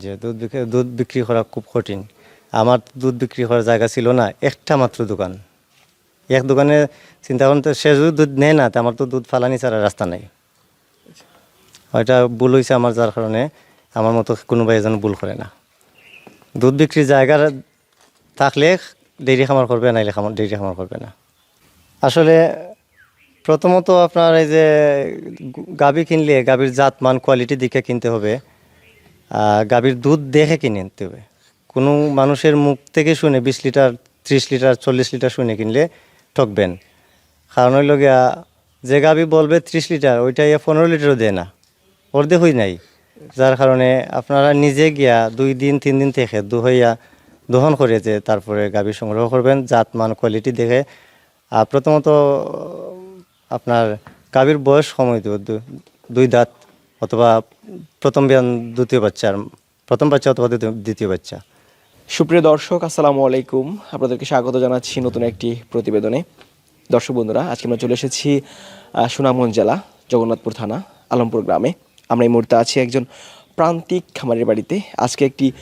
যে দুধ বিক্রি দুধ বিক্রি করা খুব কঠিন। আমার দুধ বিক্রি করার জায়গা ছিল না, একটা মাত্র দোকান। এক দোকানে চিন্তা করুন তো, সে যদি দুধ নেয় না, তো আমার তো দুধ ফালানি ছাড়া রাস্তা নাই। ওইটা ভুল হয়েছে আমার, যার কারণে আমার মতো কোনোবাই যেন ভুল করে না। দুধ বিক্রির জায়গা থাকলে ডেইরি খামার করবে, নাইলে খামার ডেইরি খামার করবে না। আসলে প্রথমত আপনার এই যে গাভী কিনলে গাভীর জাত মান কোয়ালিটি দিকে কিনতে হবে। গাভীর দুধ দেখে কিনে নিতে হবে। কোনো মানুষের মুখ থেকে শুনে বিশ লিটার, ত্রিশ লিটার, চল্লিশ লিটার শুনে কিনলে ঠকবেন। কারণ হইল গিয়া, যে গাভী বলবে ত্রিশ লিটার ওইটা ইয়া পনেরো লিটারও দেয় না। ওর দেখই নাই। যার কারণে আপনারা নিজে গিয়া দুই দিন, তিন দিন থেকে দুহইয়া দহন করে যে তারপরে গাভী সংগ্রহ করবেন জাত মান কোয়ালিটি দেখে। আর প্রথমত, আপনার গাভীর বয়স সময় দুই দাঁত অথবা প্রথম বিয়ান দ্বিতীয় বাচ্চার প্রথম বাচ্চা অথবা দ্বিতীয়- বাচ্চা। সুপ্রিয় দর্শক, আসসালামু আলাইকুম। আপনাদেরকে স্বাগত জানাচ্ছি নতুন একটি প্রতিবেদনে। দর্শক বন্ধুরা, আজকে আমরা চলে এসেছি সুনামগঞ্জ জেলা, জগন্নাথপুর থানা, আলমপুর গ্রামে। আমরা এই মুহূর্তে আছি একজন প্রান্তিক খামারের বাড়িতে। আজকে একটি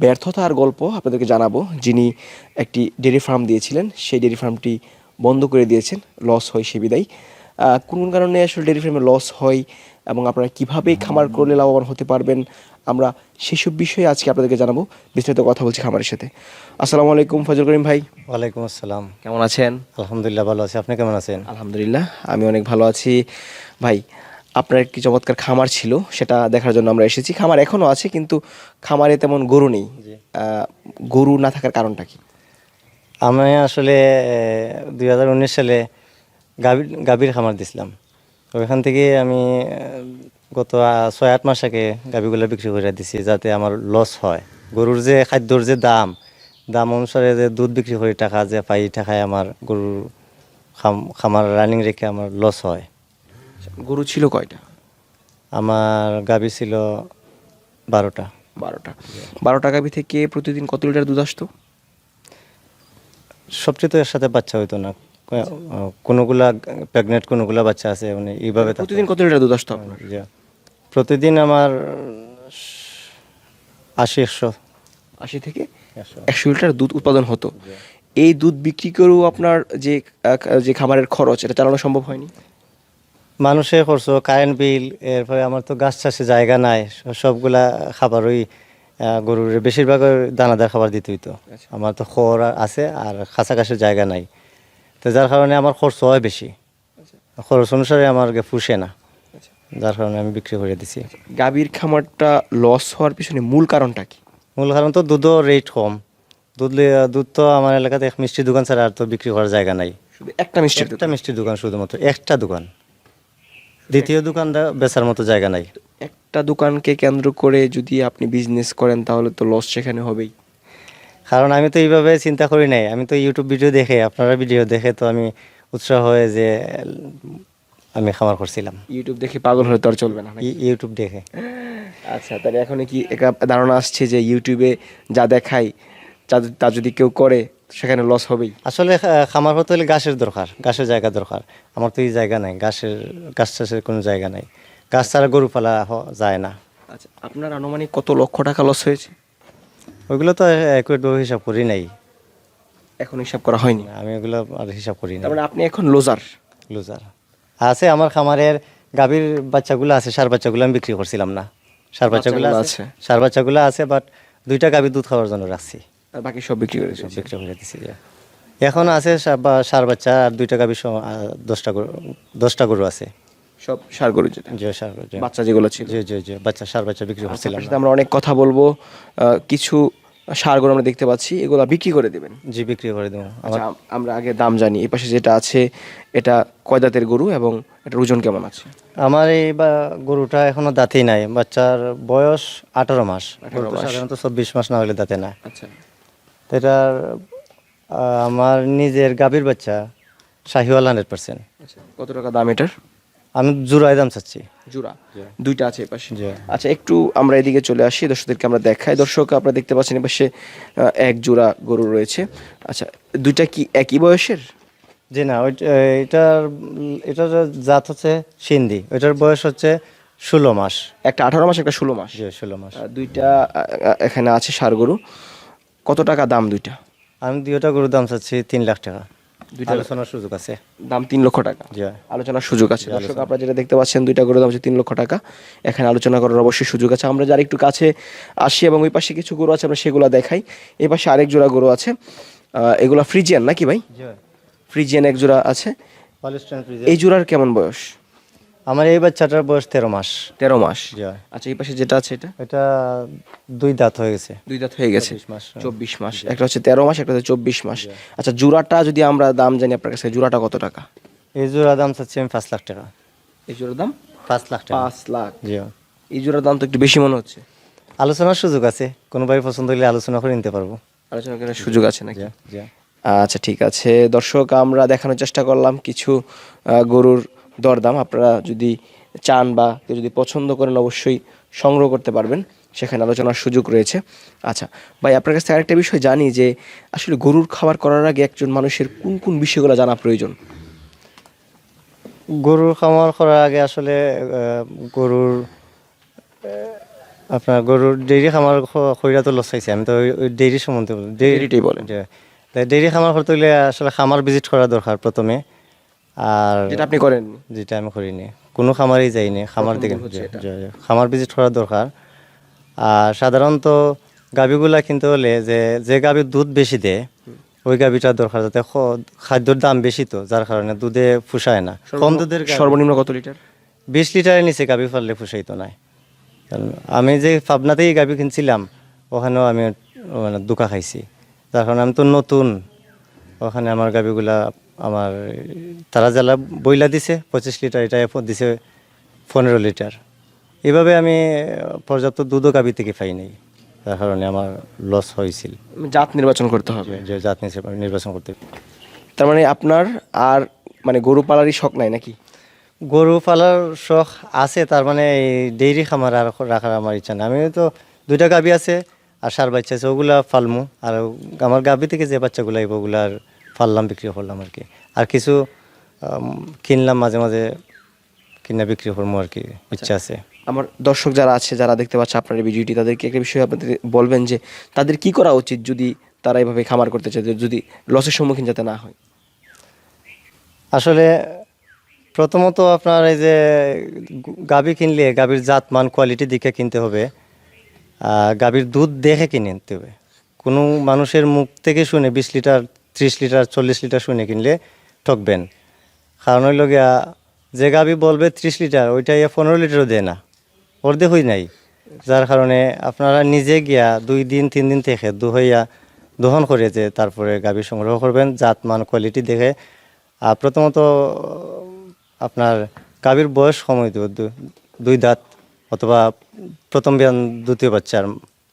ব্যর্থতার গল্প আপনাদেরকে জানাব। যিনি একটি ডেয়ারি ফার্ম দিয়েছিলেন, সেই ডেয়ারি ফার্মটি বন্ধ করে দিয়েছেন, লস হয় সে বিদায়। কোন কোন কারণে আসলে ডেয়ারি ফার্মে লস হয় এবং আপনারা কীভাবে খামার করলে লাভবান হতে পারবেন আমরা সেসব বিষয়ে আজকে আপনাদেরকে জানাব। বিস্তারিত কথা বলছি খামারের সাথে। আসসালামু আলাইকুম ফজল করিম ভাই। ওয়ালাইকুম আসসালাম। কেমন আছেন? আলহামদুলিল্লাহ ভালো আছি। আপনি কেমন আছেন? আলহামদুলিল্লাহ আমি অনেক ভালো আছি। ভাই আপনার একটি চমৎকার খামার ছিল সেটা দেখার জন্য আমরা এসেছি। খামার এখনও আছে কিন্তু খামারে তেমন গরু নেই। গরু না থাকার কারণটা কি? আমি আসলে দুই হাজার উনিশ সালে গাভীর গাভীর খামার দিছিলাম। তো ওইখান থেকে আমি গত ছয় আট মাস আগে গাভীগুলো বিক্রি করে দিছি যাতে আমার লস হয়। গরুর যে খাদ্যর যে দাম দাম অনুসারে যে দুধ বিক্রি করে টাকা যে পাই টাকায় আমার গরুর খাম খামার রানিং রেখে আমার লস হয়। গরু ছিল কয়টা? আমার গাভী ছিল বারোটা। বারোটা। বারোটা টাকা থেকে প্রতিদিন কত লিটার দুধ আসতো? সবচেয়ে তো এর সাথে বাচ্চা হইতো না। কোনোগুলা প্রেগনেন্ট কোনোগুলা বাচ্চা আছে মানে এইভাবে। প্রতিদিন কত লিটার দুধ আসতো আপনার? প্রতিদিন আমার আশি একশো। আশি থেকে একশো। লিটার দুধ উৎপাদন হতো। এই দুধ বিক্রি করেও আপনার যে যে খামারের খরচ এটা চালানো সম্ভব হয়নি? মানুষে খরচ কারেন্ট বিল এরপরে আমার তো গাছ চাষে জায়গা নাই সবগুলা খাবার ওই গরুর বেশিরভাগ দানাদার খাবার দিতে হইতো। আমার তো খড় আছে আর কাছাকাছি জায়গা নাই। তো যার কারণে আমার খরচ হয় বেশি। খরচ অনুসারে আমার ফুসে না। যার কারণে আমি বিক্রি করে দিছি। গাভীর খামারটা লস হওয়ার পিছনে মূল কারণটা কি? মূল কারণ তো দুধও রেট কম। দুধ দুধ তো আমার এলাকাতে এক মিষ্টি দোকান ছাড়া আর তো বিক্রি করার জায়গা নাই। শুধু একটা মিষ্টি একটা মিষ্টির দোকান শুধুমাত্র একটা দোকান। দ্বিতীয় দোকানটা বেচার মতো জায়গা নাই। একটা দোকানকে কেন্দ্র করে যদি আপনি বিজনেস করেন তাহলে তো লস সেখানে হবেই। কারণ আমি তো এইভাবে চিন্তা করি নাই। আমি তো ইউটিউব ভিডিও দেখে আপনারা ভিডিও দেখে তো আমি উৎসাহ হয়ে যে আমি খামার করছিলাম। ইউটিউব দেখে পাগল হলে তো আর চলবে না? ইউটিউব দেখে। আচ্ছা তাহলে এখন কি একটা ধারণা আসছে যে ইউটিউবে যা দেখাই তা- যদি কেউ করে সেখানে লস হবেই। আসলে খামার হতে হলে গাছের দরকার গাছের জায়গা দরকার। আমার তো এই জায়গা নাই গাছের গাছ চাষের কোনো জায়গা নাই। গাছ ছাড়া গরু পালা যায় না। আচ্ছা আপনার আনুমানিক কত লক্ষ টাকা লস হয়েছে? ওইগুলো তো অ্যাকুরেটভাবে হিসাব করি নাই। এখন হিসাব করা হয়নি? আমি ওগুলো আর হিসাব করি না মানে আপনি এখন লোজার লুজার আছে আমার খামারের গাভীর বাচ্চাগুলো আছে সার বাচ্চাগুলো আমি বিক্রি করছিলাম না। সার বাচ্চাগুলো আছে। সার বাচ্চাগুলো আছে বাট দুইটা গাভী দুধ খাওয়ার জন্য রাখছি। আর বাকি সব বিক্রি করে সব বিক্রি করে দিছি এখন আছে সার বাচ্চা আর দুইটা গাভী দশটা গরু দশটা গরু আছে। সব সার গরু যে সার বাচ্চা যেগুলো ছিল? জি জি জি বাচ্চা সার বাচ্চা বিক্রি করছিলাম আমরা অনেক কথা বলব। কিছু সার গরু আমরা দেখতে পাচ্ছি এগুলো বিক্রি করে দেবেন। জি বিক্রি করে দেবো। আচ্ছা আমরা আগে দাম জানি এই পাশে যেটা আছে এটা কয় দাঁতের গরু এবং এটার ওজন কেমন আছে? আমার এই বা গরুটা এখনও দাঁতেই নাই বাচ্চার বয়স আঠারো মাস। 18 মাস। সাধারণত চব্বিশ মাস না হলে দাঁতে না আচ্ছা। তো এটার আমার নিজের গাভীর বাচ্চা শাহিওয়াল হান্ড্রেড পার্সেন্ট। আচ্ছা কত টাকা দাম এটার? আমি জোড়ায় দাম চাচ্ছি। জোড়া দুইটা আছে এপাশে। আচ্ছা একটু আমরা এদিকে চলে আসি দর্শকদেরকে আমরা দেখাই। দর্শক আপনারা দেখতে পাচ্ছেন এপাশে এক জোড়া গরু রয়েছে। আচ্ছা দুইটা কি একই বয়সের? জি না ওই এটার এটার জাত হচ্ছে সিন্ধি। ওইটার বয়স হচ্ছে ষোলো মাস। একটা আঠারো মাস একটা ষোলো মাস। ষোলো মাস। দুইটা এখানে আছে সার গরু। কত টাকা দাম দুইটা? আমি দুইটা গরুর দাম চাচ্ছি তিন লাখ টাকা। দুইটা- আলোচনার সুযোগ আছে। দাম তিন লক্ষ টাকা। আলোচনার সুযোগ আছে। দর্শক আপনারা যেটা দেখতে পাচ্ছেন দুইটা গরুর দাম হচ্ছে তিন লক্ষ টাকা। এখানে আলোচনা করার অবশ্যই সুযোগ আছে। আমরা যারা একটু কাছে আসি এবং ওই পাশে কিছু গরু আছে আমরা সেগুলো দেখাই। এই পাশে আরেক জোড়া গরু আছে। এগুলা ফ্রিজিয়ান নাকি ভাই? ফ্রিজিয়ান এক জোড়া আছে। এই জোড়ার কেমন বয়স? আমার এই বাচ্চাটার বয়স তেরো মাস। তেরো মাস? আচ্ছা এই পাশে যেটা আছে এটা? এটা দুই দাঁত হয়ে গেছে। দুই দাঁত হয়ে গেছে। 24 মাস, হ্যাঁ। চব্বিশ মাস। একটা হচ্ছে তেরো মাস একটা হচ্ছে চব্বিশ মাস। আচ্ছা জোড়াটা যদি আমরা দাম জানি আপনার কাছে জোড়াটা কত টাকা? এই জোড়া দাম চাচ্ছি আমি পাঁচ লাখ টাকা। এই জোড়ার দাম? পাঁচ লাখ টাকা। পাঁচ লাখ। জি এই জোড়ার দাম তো একটু বেশি মনে হচ্ছে। আলোচনার সুযোগ আছে। কোনো ভাই পছন্দ হলে আলোচনা করে নিতে পারব। আলোচনা করার সুযোগ আছে নাকি? আচ্ছা ঠিক আছে। দর্শক আমরা দেখানোর চেষ্টা করলাম কিছু গরুর দরদাম। আপনারা যদি চান বা কেউ যদি পছন্দ করেন অবশ্যই সংগ্রহ করতে পারবেন। সেখানে আলোচনার সুযোগ রয়েছে। আচ্ছা ভাই আপনার কাছ আরেকটা বিষয় জানি যে আসলে গরুর খাবার করার আগে একজন মানুষের কোন কোন বিষয়গুলো জানা প্রয়োজন? গরুর খামার করার আগে আসলে গরুর আপনার গরুর ডেইরি খামার খৈরা তো লস খাইছে। আমি তো ডেইরি সম্বন্ধে ডেইরিটাই বলেন। ডেইরি খামার করতে হলে আসলে খামার ভিজিট করা দরকার প্রথমে। আর যেটা আপনি করেন যেটা আমি করিনি। কোনো খামারেই যাইনি খামার দিকে। খামার ভিজিট করা দরকার। আর সাধারণত গাভীগুলা কিনতে হলে যে যে গাভীর দুধ বেশি দেয় ওই গাভীটা দরকার যাতে খাদ্যর দাম বেশি তো যার কারণে দুধে ফুসায় না। কম দুধের সর্বনিম্ন কত লিটার? বিশ লিটারের নিচে গাভী ফাললে ফুসাইতো নাই। আমি যে পাবনাতেই গাভী কিনছিলাম ওখানেও আমি মানে দুকা খাইছি। যার কারণে আমি তো নতুন ওখানে আমার গাভীগুলা আমার তারা জ্বালা বইলা দিছে পঁচিশ লিটার এটা দিছে পনেরো লিটার। এভাবে আমি পর্যাপ্ত দুধও গাভী থেকে পাই নাই। যার কারণে আমার লস হয়েছিল। জাত নির্বাচন করতে হবে। যে জাত নির্বাচন- নির্বাচন করতে তার মানে আপনার আর মানে গরু পালারই শখ নাই নাকি? গরু পালার শখ আছে তার মানে এই ডেইরি খামার আর রাখার আমার ইচ্ছা নেই। আমি তো দুইটা গাভী আছে আর সার বাচ্চা আছে ওগুলা ফালমু আর আমার গাভী থেকে যে বাচ্চাগুলো আইব ওগুলা আর ফাললাম বিক্রি করলাম আর কি। আর কিছু কিনলাম মাঝে মাঝে কিনা বিক্রি করব আর কি ইচ্ছা আছে। আমার দর্শক যারা আছে যারা দেখতে পাচ্ছে আপনার এই ভিডিওটি তাদেরকে একটা বিষয় আপনাদের বলবেন যে তাদের কি করা উচিত যদি তারা এইভাবে খামার করতে চায় যদি লসের সম্মুখীন যাতে না হয়? আসলে প্রথমত আপনার এই যে গাভী কিনলে গাভীর জাত মান কোয়ালিটি দিকে কিনতে হবে। গাভীর দুধ দেখে কিনে নিতে হবে। কোনো মানুষের মুখ থেকে শুনে বিশ লিটার ত্রিশ লিটার, চল্লিশ লিটার শুনে কিনলে ঠকবেন। কারণ হইল গিয়া, যে গাভী বলবে ত্রিশ লিটার ওইটা ইয়া পনেরো লিটারও দেয় না। অর্ধেক হই নাই। যার কারণে আপনারা নিজে গিয়া দুই দিন, তিন দিন থেকে দুহইয়া দহন করে যে তারপরে গাভী সংগ্রহ করবেন জাত মান কোয়ালিটি দেখে। আর প্রথমত, আপনার গাভীর বয়স সময় দুই দাঁত অথবা প্রথম বিয়ান দ্বিতীয় বাচ্চার,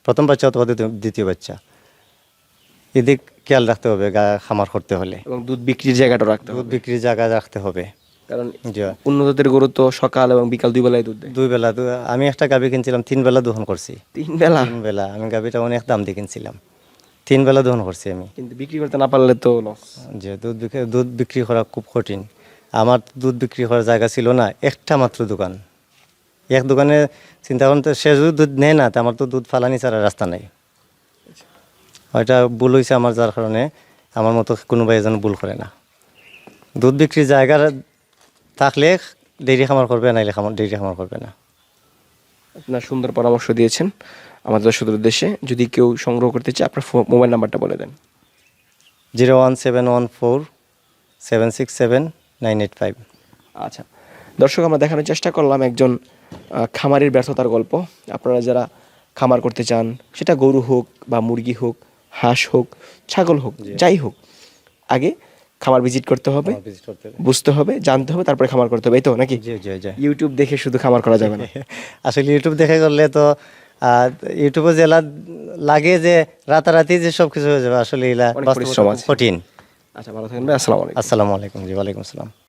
প্রথম বাচ্চা অথবা দ্বিতীয় বাচ্চা। এদিক খেয়াল রাখতে হবে গা খামার করতে হলে। এবং দুধ বিক্রির জায়গাটা রাখতে দুধ বিক্রির জায়গা রাখতে হবে। কারণ জি। উন্নতদের গরু তো সকাল এবং বিকাল দুই বেলায় দুধ দেয়। দুই বেলা আমি একটা গাভী কিনছিলাম তিন বেলা দহন করছি। তিন বেলা? তিন বেলা। আমি গাভীটা অনেক দাম দিয়ে কিনছিলাম। তিন বেলা দহন করছি আমি। কিন্তু বিক্রি করতে না পারলে তো লস যে দুধ দুধ বিক্রি করা খুব কঠিন। আমার দুধ বিক্রি করার জায়গা ছিল না একটা মাত্র দোকান। এক দোকানে চিন্তা করেন তো সে যদি দুধ নেয় না তো আমার তো দুধ ফালানি ছাড়া রাস্তা নাই। ওইটা ভুল হয়েছে আমার যার কারণে আমার মতো কোনো ভাই যেন ভুল করে না। দুধ বিক্রির জায়গা থাকলে ডেইরি খামার করবে নাইলে খামার ডেইরি খামার করবে না। আপনার সুন্দর পরামর্শ দিয়েছেন আমাদের দর্শকদের উদ্দেশ্যে। যদি কেউ সংগ্রহ করতে চায় আপনার ফো- মোবাইল নাম্বারটা বলে দেন। Zero one seven one four seven six seven nine eight five. আচ্ছা দর্শক আমরা দেখানোর চেষ্টা করলাম একজন খামারের ব্যর্থতার গল্প। আপনারা যারা খামার করতে চান সেটা গরু হোক বা মুরগি হোক হাঁস হোক ছাগল হোক যাই হোক আগে খামার ভিজিট করতে হবে বুঝতে হবে জানতে হবে তারপরে খামার করতে হবে এই তো নাকি? ইউটিউব দেখে শুধু খামার করা যাবে না। আসলে ইউটিউব দেখে করলে তো আহ, ইউটিউবে যে লাগে যে রাতারাতি যে সব কিছু হয়ে যাবে আসলে। কঠিন। আচ্ছা ভালো থাকবেন আসসালামু আলাইকুম। আসসালামু আলাইকুম জি ওয়ালাইকুম আসসালাম।